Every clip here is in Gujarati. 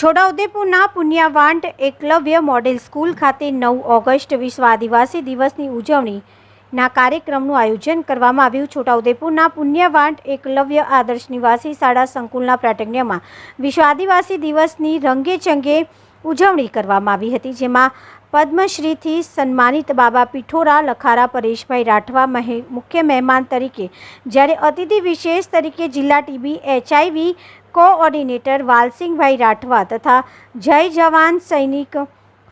છોટાઉદેપુરના પુન્યાવાંટ એકલવ્ય મોડેલ સ્કૂલ ખાતે નવ ઓગસ્ટ વિશ્વ આદિવાસી દિવસની ઉજવણીના કાર્યક્રમનું આયોજન કરવામાં આવ્યું. છોટાઉદેપુરના પુણ્યવાંટ એકલવ્ય આદર્શ નિવાસી શાળા સંકુલના પ્રાટગ્યમાં વિશ્વ આદિવાસી દિવસની રંગેચંગે ઉજવણી કરવામાં આવી હતી, જેમાં પદ્મશ્રીથી સન્માનિત બાબા પિઠોરા, લખારા, પરેશભાઈ રાઠવા, મહે, મુખ્ય મહેમાન તરીકે, જ્યારે અતિથિ વિશેષ તરીકે જિલ્લા TB, HIV coordinator Valsinhbhai Rathwa તથા જય જવાન સૈનિક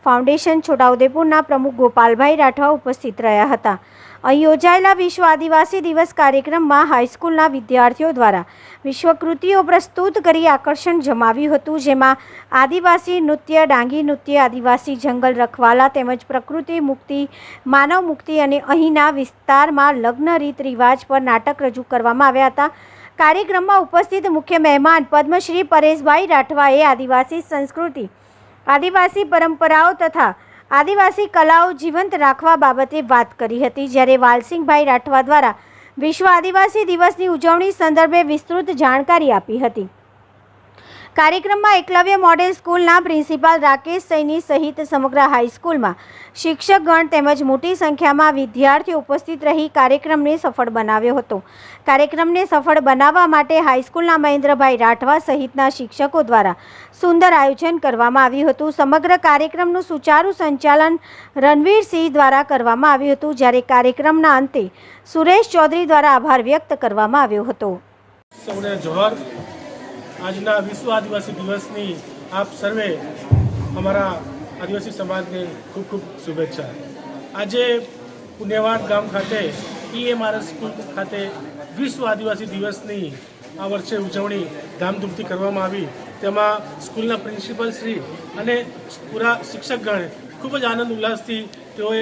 ફાઉન્ડેશન છોટાઉદેપુરના પ્રમુખ ગોપાલભાઈ રાઠવા ઉપસ્થિત રહ્યા હતા. અહીં યોજાયેલા વિશ્વ આદિવાસી દિવસ કાર્યક્રમમાં હાઈસ્કૂલના વિદ્યાર્થીઓ દ્વારા વિશ્વકૃતિઓ પ્રસ્તુત કરી આકર્ષણ જમાવ્યું હતું, જેમાં આદિવાસી નૃત્ય, ડાંગી નૃત્ય, આદિવાસી જંગલ રખવાલા તેમજ પ્રકૃતિ મુક્તિ, માનવ મુક્તિ અને અહીંના વિસ્તારમાં લગ્ન રીત રિવાજ પર નાટક રજૂ કરવામાં આવ્યા હતા. કાર્યક્રમમાં ઉપસ્થિત મુખ્ય મહેમાન પદ્મશ્રી પરેશભાઈ રાઠવાએ આદિવાસી સંસ્કૃતિ, આદિવાસી પરંપરાઓ તથા આદિવાસી કલાઓ જીવંત રાખવા બાબતે વાત કરી હતી. જ્યારે વાલસિંહભાઈ રાઠવા દ્વારા વિશ્વ આદિવાસી દિવસની ઉજવણી સંદર્ભે વિસ્તૃત જાણકારી આપી હતી. કાર્યક્રમમાં એકલવ્ય મોડેલ સ્કૂલના પ્રિન્સિપાલ રાકેશ સૈની સહિત સમગ્ર હાઈસ્કૂલમાં શિક્ષકગણ તેમજ મોટી સંખ્યામાં વિદ્યાર્થીઓ ઉપસ્થિત રહી કાર્યક્રમને સફળ બનાવ્યો હતો. કાર્યક્રમને સફળ બનાવવા માટે હાઈસ્કૂલના મહેન્દ્રભાઈ રાઠવા સહિતના શિક્ષકો દ્વારા સુંદર આયોજન કરવામાં આવ્યું હતું. સમગ્ર કાર્યક્રમનું સુચારુ સંચાલન રણવીરસિંહ દ્વારા કરવામાં આવ્યું હતું, જ્યારે કાર્યક્રમના અંતે સુરેશ ચૌધરી દ્વારા આભાર વ્યક્ત કરવામાં આવ્યો હતો. સૌને જોહર આજના વિશ્વ આદિવાસી દિવસની આપ સર્વે અમારા આદિવાસી સમાજને ખૂબ ખૂબ શુભેચ્છા. આજે પુણ્યવાન ગામ ખાતે ઈએમઆરએસ સ્કૂલ ખાતે વિશ્વ આદિવાસી દિવસની આ વર્ષે ઉજવણી ધામધૂમથી કરવામાં આવી. તેમાં સ્કૂલના પ્રિન્સિપલ શ્રી અને પૂરા શિક્ષકગણ ખૂબ જ આનંદ ઉલ્લાસથી તેઓએ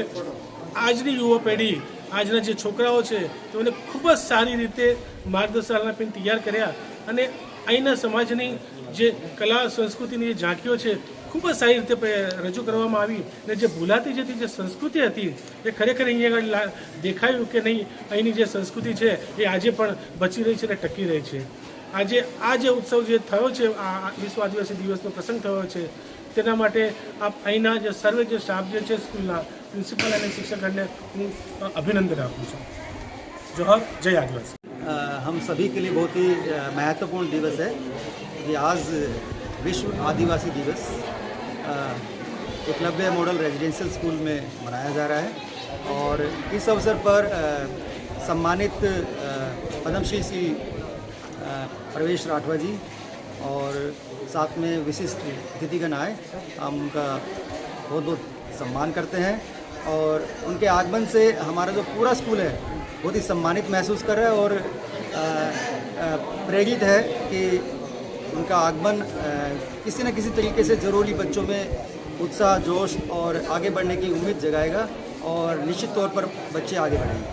આજની યુવા પેઢી, આજના જે છોકરાઓ છે, તેઓને ખૂબ જ સારી રીતે માર્ગદર્શન આપીને તૈયાર કર્યા અને અહીંના સમાજની જે કલા સંસ્કૃતિની જે ઝાંખીઓ છે, ખૂબ જ સારી રીતે રજૂ કરવામાં આવી અને જે ભૂલાતી જતી જે સંસ્કૃતિ હતી, એ ખરેખર અહીંયા આગળ દેખાયું કે નહીં, અહીંની જે સંસ્કૃતિ છે, એ આજે પણ બચી રહી છે અને ટકી રહી છે. આજે આ જે ઉત્સવ જે થયો છે, આ આ વિશ્વ આદિવાસી દિવસનો પ્રસંગ થયો છે, તેના માટે આપ અહીંના જે સર્વે જે સ્ટાફ જે છે સ્કૂલના પ્રિન્સિપલ અને શિક્ષકને હું અભિનંદન આપું છું. જોહર, જય આદિવાસી. हम सभी के लिए बहुत ही महत्वपूर्ण दिवस है कि आज विश्व आदिवासी दिवस एकलव्य मॉडल रेजिडेंशियल स्कूल में मनाया जा रहा है और इस अवसर पर सम्मानित पद्मश्री श्री प्रवेश राठवा जी और साथ में विशिष्ट अतिथिगण आए। हम उनका बहुत बहुत सम्मान करते हैं और उनके आगमन से हमारा जो पूरा स्कूल है, बहुत ही सम्मानित महसूस कर रहा है और प्रेरित है कि उनका आगमन अ, किसी न किसी तरीके से ज़रूरी बच्चों में उत्साह जोश और आगे बढ़ने की उम्मीद जगाएगा और निश्चित तौर पर बच्चे आगे बढ़ेंगे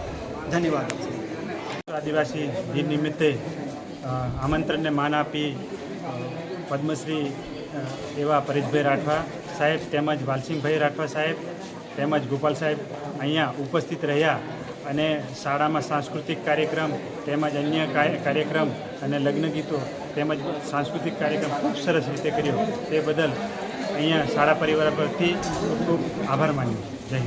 धन्यवाद આદિવાસી દિન નિમિત્તે અ, આમંત્રણને માન આપી અ, પદ્મશ્રી અ, એવા પરેશભાઈ રાઠવા સાહેબ તેમજ વાલસિંહભાઈ રાઠવા સાહેબ તેમજ ગોપાલ સાહેબ અહીંયા ઉપસ્થિત રહ્યા અને શાળામાં સાંસ્કૃતિક કાર્યક્રમ તેમજ અન્ય કાર્યક્રમ અને લગ્ન ગીતો તેમજ સાંસ્કૃતિક કાર્યક્રમ ખૂબ સરસ રીતે કર્યો. તે બદલ અહીંયા શાળા પરિવાર પરથી ખૂબ ખૂબ આભાર માન્યો. જય